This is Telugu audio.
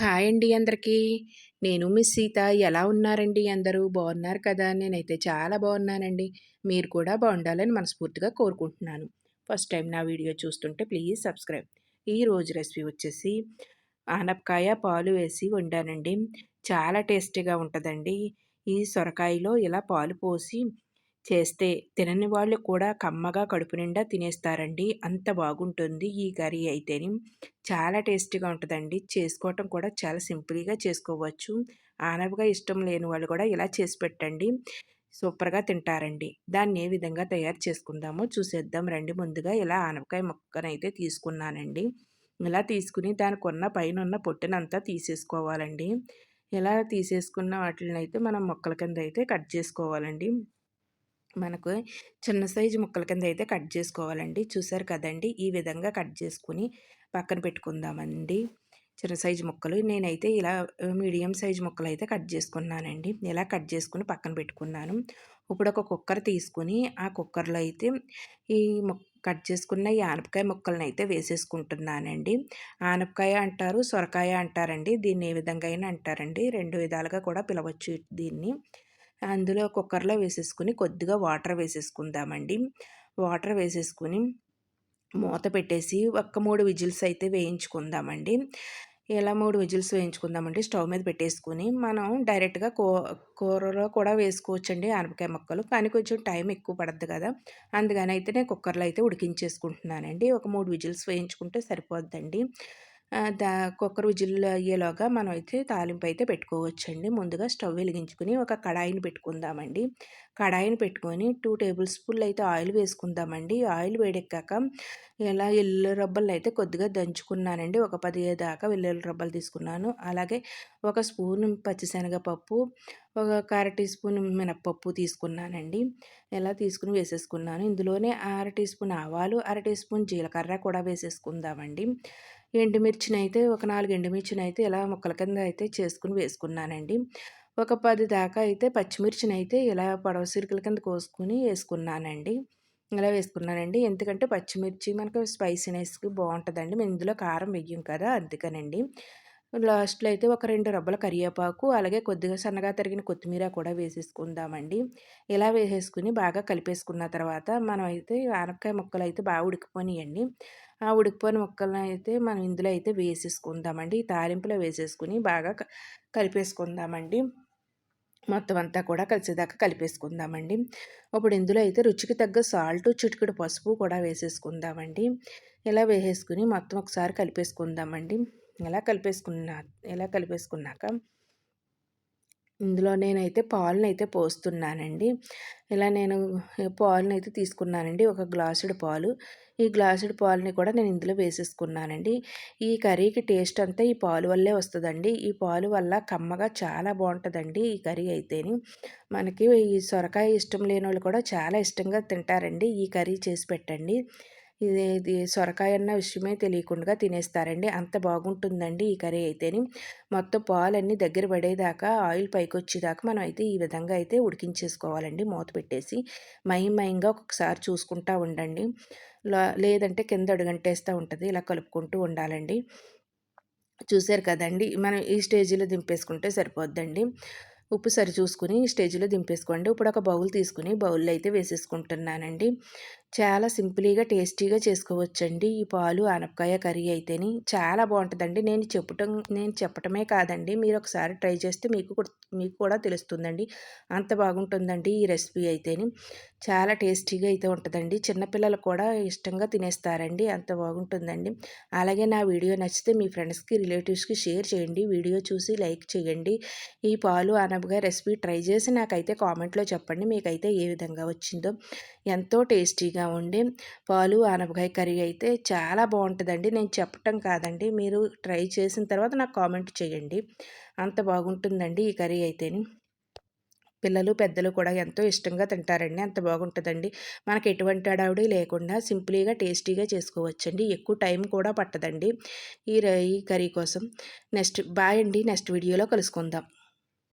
హాయ్ అండి అందరికీ. నేను మిస్ సీత. ఎలా ఉన్నారండి అందరూ? బాగున్నారు కదా? నేనైతే చాలా బాగున్నానండి. మీరు కూడా బాగుండాలని మనస్ఫూర్తిగా కోరుకుంటున్నాను. ఫస్ట్ టైం నా వీడియో చూస్తుంటే ప్లీజ్ సబ్స్క్రైబ్. ఈ రోజు రెసిపీ వచ్చేసి ఆనపకాయ పాలు వేసి వండానండి. చాలా టేస్టీగా ఉంటుందండి. ఈ సొరకాయలో ఇలా పాలు పోసి చేస్తే తినని వాళ్ళు కూడా కమ్మగా కడుపు నిండా తినేస్తారండి. అంత బాగుంటుంది ఈ కర్రీ అయితేని. చాలా టేస్టీగా ఉంటుందండి. చేసుకోవటం కూడా చాలా సింపుల్గా చేసుకోవచ్చు. ఆనవగా ఇష్టం లేని వాళ్ళు కూడా ఇలా చేసి పెట్టండి. సూపర్గా తింటారండి. దాన్ని ఏ విధంగా తయారు చేసుకుందామో చూసేద్దాం. రండి ముందుగా ఇలా ఆనపకాయ ముక్కనైతే తీసుకున్నానండి. ఇలా తీసుకుని దానికి ఉన్న పైన ఉన్న పొట్టునంతా తీసేసుకోవాలండి. ఇలా తీసేసుకున్న వాటిని అయితే మనం మొక్కల కింద అయితే కట్ చేసుకోవాలండి. మనకు చిన్న సైజు ముక్కల కింద అయితే కట్ చేసుకోవాలండి. చూసారు కదండి? ఈ విధంగా కట్ చేసుకుని పక్కన పెట్టుకుందామండి. చిన్న సైజు ముక్కలు. నేనైతే ఇలా మీడియం సైజు ముక్కలు అయితే కట్ చేసుకున్నానండి. ఇలా కట్ చేసుకుని పక్కన పెట్టుకున్నాను. ఇప్పుడు ఒక కుక్కర్ తీసుకుని ఆ కుక్కర్లో అయితే ఈ కట్ చేసుకున్న ఈ ఆనపకాయ ముక్కలను అయితే వేసేసుకుంటున్నానండి. ఆనపకాయ అంటారు సొరకాయ అంటారండి. దీన్ని ఏ విధంగా అయినా అంటారండి. రెండు విధాలుగా కూడా పిలవచ్చు దీన్ని. అందులో కుక్కర్లో వేసేసుకుని కొద్దిగా వాటర్ వేసేసుకుందామండి. వాటర్ వేసేసుకుని మూత పెట్టేసి ఒక్క మూడు విజిల్స్ అయితే వేయించుకుందామండి. ఇలా మూడు విజిల్స్ వేయించుకుందామండి స్టవ్ మీద పెట్టేసుకుని మనం డైరెక్ట్గా కూ కూరలో కూడా వేసుకోవచ్చండి ఆనపకాయ ముక్కలు. కానీ కొంచెం టైం ఎక్కువ పడద్దు కదా. అందుకని అయితే నేను కుక్కర్లో అయితే ఉడికించేసుకుంటున్నానండి. ఒక మూడు విజిల్స్ వేయించుకుంటే సరిపోద్దండి. దా కుక్కర్ విజిల్ అయ్యేలోగా మనం అయితే తాలింపు అయితే పెట్టుకోవచ్చండి. ముందుగా స్టవ్ వెలిగించుకుని ఒక కడాయిని పెట్టుకుందామండి. కడాయిని పెట్టుకొని టూ టేబుల్ స్పూన్లు అయితే ఆయిల్ వేసుకుందామండి. ఆయిల్ వేడెక్కాక ఇలా ఎల్లు రబ్బలు అయితే కొద్దిగా దంచుకున్నానండి. ఒక పది దాకా వెల్లుల్లి రబ్బలు తీసుకున్నాను. అలాగే ఒక స్పూన్ పచ్చిశనగపప్పు ఒక అర టీ స్పూన్ మినప్పప్పు తీసుకున్నానండి. ఇలా తీసుకుని వేసేసుకున్నాను? ఇందులోనే అర టీ స్పూన్ ఆవాలు అర టీ స్పూన్ జీలకర్ర కూడా వేసేసుకుందామండి. ఎండుమిర్చినైతే ఒక నాలుగు ఎండుమిర్చినైతే ఇలా ముక్కల కింద అయితే చేసుకుని వేసుకున్నానండి. ఒక పది దాకా అయితే పచ్చిమిర్చినైతే ఇలా పొడవ సిరుకుల కింద కోసుకుని వేసుకున్నానండి. ఇలా వేసుకున్నానండి. ఎందుకంటే పచ్చిమిర్చి మనకు స్పైసీనెస్కి బాగుంటుందండి. మేము ఇందులో కారం వెయ్యం కదా అందుకనండి. లాస్ట్లో అయితే ఒక రెండు రబ్బల కరివేపాకు అలాగే కొద్దిగా సన్నగా తరిగిన కొత్తిమీర కూడా వేసేసుకుందామండి. ఇలా వేసేసుకుని బాగా కలిపేసుకున్న తర్వాత మనం అయితే ఆనపకాయ ముక్కలు అయితే బాగా ఉడికిపోనియండి. ఆ ఉడికిపోయిన ముక్కలను అయితే మనం ఇందులో అయితే వేసేసుకుందామండి. తాలింపులో వేసేసుకుని బాగా కలిపేసుకుందామండి. మొత్తం అంతా కూడా కలిసేదాకా కలిపేసుకుందామండి. ఇప్పుడు ఇందులో అయితే రుచికి తగ్గ సాల్ట్ చిటికెడు పసుపు కూడా వేసేసుకుందామండి. ఇలా వేసేసుకుని మొత్తం ఒకసారి కలిపేసుకుందామండి. ఇలా కలిపేసుకున్నా ఇలా కలిపేసుకున్నాక ఇందులో నేనైతే పాలను అయితే పోస్తున్నానండి. ఇలా నేను పాలను అయితే తీసుకున్నానండి. ఒక గ్లాసుడు పాలు. ఈ గ్లాసుడు పాలని కూడా నేను ఇందులో వేసేసుకున్నానండి. ఈ కర్రీకి టేస్ట్ అంతా ఈ పాలు వల్లే వస్తుందండి. ఈ పాలు వల్ల కమ్మగా చాలా బాగుంటుందండి ఈ కర్రీ అయితేని. మనకి ఈ సొరకాయ ఇష్టం లేని వాళ్ళు కూడా చాలా ఇష్టంగా తింటారండి. ఈ కర్రీ చేసి పెట్టండి. ఇది ఇది సొరకాయ అన్న విషయమే తెలియకుండా తినేస్తారండి. అంత బాగుంటుందండి ఈ కర్రీ అయితేని. మొత్తం పాలన్నీ దగ్గర పడేదాకా ఆయిల్ పైకి వచ్చేదాకా మనం అయితే ఈ విధంగా అయితే ఉడికించేసుకోవాలండి. మూత పెట్టేసి మయం మయంగా ఒక్కొక్కసారి చూసుకుంటూ ఉండండి. లేదంటే కింద అడుగంటేస్తూ ఉంటుంది. ఇలా కలుపుకుంటూ ఉండాలండి. చూసారు కదండి మనం ఈ స్టేజీలో దింపేసుకుంటే సరిపోద్దండి. ఉప్పు సరి చూసుకుని స్టేజ్లో దింపేసుకోండి. ఇప్పుడు ఒక బౌల్ తీసుకుని బౌల్లో అయితే వేసేసుకుంటున్నానండి. చాలా సింపుల్గా టేస్టీగా చేసుకోవచ్చండి. ఈ పాలు ఆనపకాయ కర్రీ అయితేని చాలా బాగుంటుందండి నేను చెప్పటం నేను చెప్పటమే కాదండి. మీరు ఒకసారి ట్రై చేస్తే మీకు మీకు కూడా తెలుస్తుందండి. అంత బాగుంటుందండి ఈ రెసిపీ అయితేని. చాలా టేస్టీగా అయితే ఉంటుందండి. చిన్నపిల్లలు కూడా ఇష్టంగా తినేస్తారండి. అంత బాగుంటుందండి. అలాగే నా వీడియో నచ్చితే మీ ఫ్రెండ్స్కి రిలేటివ్స్కి షేర్ చేయండి. వీడియో చూసి లైక్ చేయండి. ఈ పాలు ఆనపకాయ రెసిపీ ట్రై చేసి నాకైతే కామెంట్లో చెప్పండి. మీకైతే ఏ విధంగా వచ్చిందో. ఎంతో టేస్టీగా ఉండి పాలు ఆనపకాయ కర్రీ అయితే చాలా బాగుంటుందండి నేను చెప్పటం కాదండి. మీరు ట్రై చేసిన తర్వాత నాకు కామెంట్ చేయండి. అంత బాగుంటుందండి ఈ కర్రీ అయితేని. పిల్లలు పెద్దలు కూడా ఎంతో ఇష్టంగా తింటారండి. అంత బాగుంటుందండి. మనకి ఎటువంటి అడావిడి లేకుండా సింపుల్గా టేస్టీగా చేసుకోవచ్చండి. ఎక్కువ టైం కూడా పట్టదండి. ఈ ఈ కర్రీ కోసం నెక్స్ట్ బాయ్ అండి. నెక్స్ట్ వీడియోలో కలుసుకుందాం.